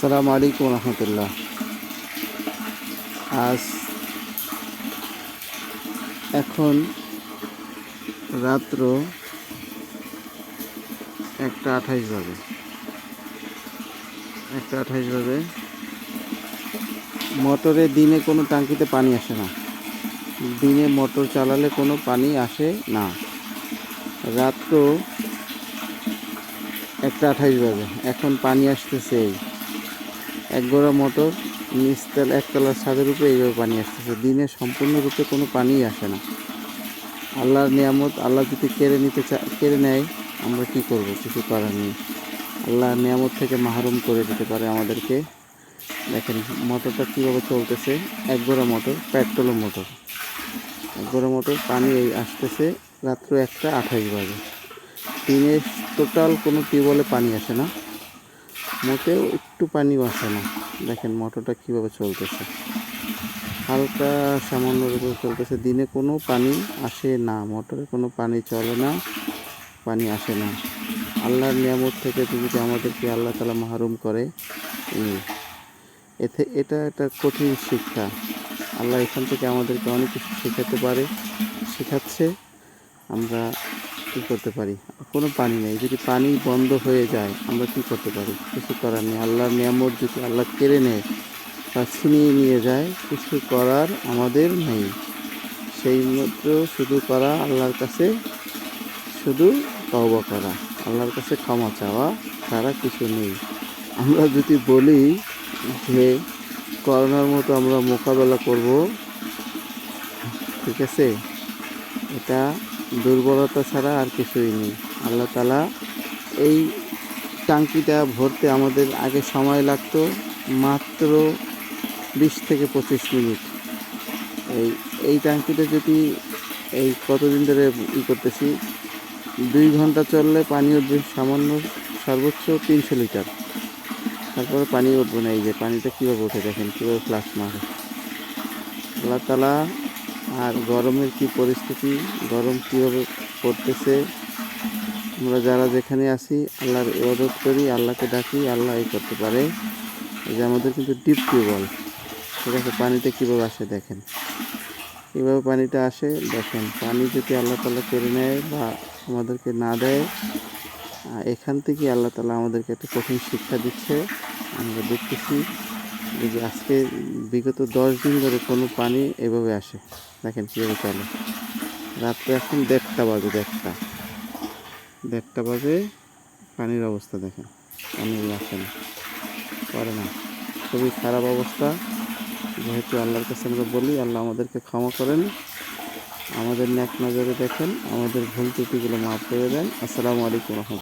আসসালামু আলাইকুম রহমতুল্লাহ। আজ এখন রাত্র একটা আঠাইশ বাজে। একটা আঠাইশ বাজে। মোটরে দিনে কোনো টাঙ্কিতে পানি আসে না। দিনে মোটর চালালে কোনো পানি আসে না। রাত্র একটা আঠাইশ বাজে। এখন পানি আসতেছে। এক গোড়া মোটর নিচতল একতলার ছাদের উপরে এইভাবে পানি আসতেছে। দিনে সম্পূর্ণরূপে কোনো পানিই আসে না। আল্লাহর নিয়ামত, আল্লাহ যদি কেড়ে নিতে চা কেড়ে নেয়, আমরা কি করব? কিছু করার নেই। আল্লাহর নিয়ামত থেকে মাহরুম করে দিতে পারে আমাদেরকে। দেখেন, মোটরটা কীভাবে চলতেছে। এক গোড়া মোটর, পেট্রোলের মোটর। এক গোড়া মোটর, পানি এই আসতেছে রাত্র একটা আঠাইশ বাজে। দিনে টোটাল কোনো টিউবওয়েলে পানি আসে না। মোটেও একটু পানি আসে না। দেখেন মোটরটা কীভাবে চলতেছে। হালকা সামান্য রূপে চলতেছে। দিনে কোনো পানি আসে না। মোটরে কোনো পানি চলে না, পানি আসে না। আল্লাহর নিয়ামত থেকে যদি আমাদেরকে আল্লাহ তালা মাহরুম করে? এতে এটা একটা কঠিন শিক্ষা। আল্লাহ এখান থেকে আমাদেরকে অনেক কিছু শেখাতে পারে, শেখাচ্ছে। আমরা কী করতে পারি? কোনো পানি নেই। যদি পানি বন্ধ হয়ে যায়, আমরা কী করতে পারি? কিছু করার নেই। আল্লাহর নিয়ামত যদি আল্লাহ কেড়ে নেয়, বা ছিনিয়ে নিয়ে যায়, কিছু করার আমাদের নেই। সেই মাত্র শুধু করা আল্লাহর কাছে, শুধু তওবা করা। আল্লাহর কাছে ক্ষমা চাওয়া ছাড়া কিছু নেই। আমরা যদি বলি যে, করোনার মতো আমরা মোকাবেলা করব, ঠিক আছে? এটা দুর্বলতা ছাড়া আর কিছুই নেই। আল্লাহ তালা এই টাঙ্কিটা ভরতে আমাদের আগে সময় লাগতো মাত্র বিশ থেকে পঁচিশ মিনিট। এই এই টাঙ্কিটা যদি এই কতদিন ধরে ই করতেছি? দুই ঘণ্টা চললে পানি উঠবে সামান্য সর্বোচ্চ তিনশো লিটার। তারপরে পানি উঠবে না। এই যে পানিটা কীভাবে উঠে দেখেন, কীভাবে ফ্লাশ মারে। আল্লাহ তালা আর গরমের কি পরিস্থিতি, গরম কীভাবে পড়তেছে, আমরা যারা যেখানে আছি, আল্লাহর ইবাদত করি, আল্লাহকে ডাকি, আল্লাহ এই করতে পারে। এই যে আমাদের কিন্তু ডিপ টিউবওয়েল ঠিক আছে? পানিটা কীভাবে আসে দেখেন? কীভাবে পানিটা আসে? দেখেন, পানি যদি আল্লাহ তালা কেড়ে নেয় বা আমাদেরকে না দেয় এখান থেকে আল্লাহ তালা আমাদেরকে একটা কঠিন শিক্ষা দিচ্ছে। আমরা দেখতেছি এই যে আজকে বিগত দশ দিন ধরে কোনো পানি এভাবে আসে। দেখেন কীভাবে চলে। রাত্রে এখন দেড়টা বাজে, দেড়টা। দেড়টা বাজে, পানির অবস্থা দেখেন। পানি আসে না। করে না। খুবই খারাপ অবস্থা। যেহেতু আল্লাহর কাছে আমরা বলি, আল্লাহ আমাদেরকে ক্ষমা করেন। আমাদের ন্যাক নজরে দেখেন। আমাদের ভুল ত্রুটিগুলো মাফ করে দেন। আসসালামু আলাইকুম রহমতুল্লাহ।